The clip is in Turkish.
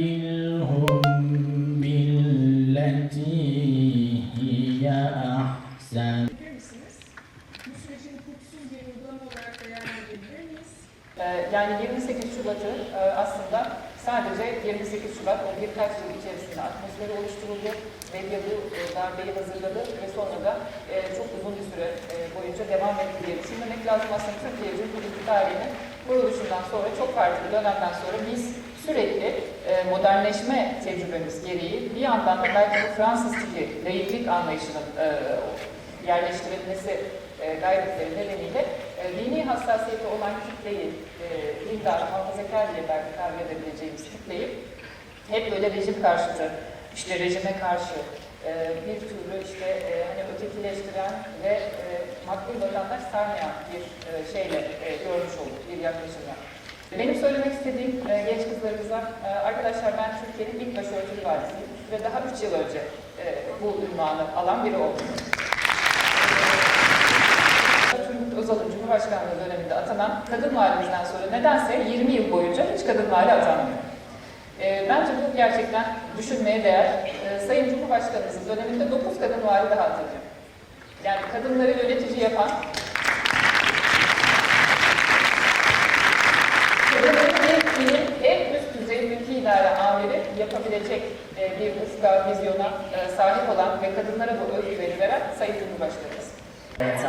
وجادلهم بالتي هي أحسن Bilir misiniz? Bu sürecin hukuksuz bir uygulama olarak değerlendirebilir miyiz? Ee, Yani 28 Şubat'ı e, aslında sadece 28 Şubat o birkaç yıl içerisinde atmosferi oluşturuldu. Medya bu e, darbeyi hazırladı ve sonra da e, çok uzun bir süre e, boyunca devam etti diye düşünmemek lazım. Aslında Türkiye Cumhuriyeti tarihinin kuruluşundan sonra çok farklı bir dönemden sonra biz sürekli e, modernleşme tecrübemiz gereği bir yandan da belki bu Fransız tipi laiklik anlayışının e, yerleştirilmesi e, gayretleri nedeniyle e, dini hassasiyeti olan kitleyi, e, dindar, muhafazakar diye belki tabir edebileceğimiz kitleyi hep böyle rejim karşıtı, işte rejime karşı e, bir türlü işte e, hani ötekileştiren ve e, makbul vatandaş sarmayan bir e, şeyle e, görmüş olduk, bir yaklaşımla. Benim söylemek istediğim e, genç kızlarımıza, e, arkadaşlar ben Türkiye'nin ilk başörtülü valisiyim ve daha 3 yıl önce e, bu ünvanı alan biri oldum. Turgut Özal'ın Cumhurbaşkanlığı döneminde atanan kadın valimizden sonra nedense 20 yıl boyunca hiç kadın vali atanmıyor. E, bence bu gerçekten düşünmeye değer. E, Sayın Cumhurbaşkanımızın döneminde 9 kadın vali daha atanıyor. Yani kadınları yönetici yapan, En üst düzey mülki idare yapabilecek e, bir ufka, vizyona e, sahip olan ve kadınlara bu özgüveni veren Sayın Cumhurbaşkanımız. Evet,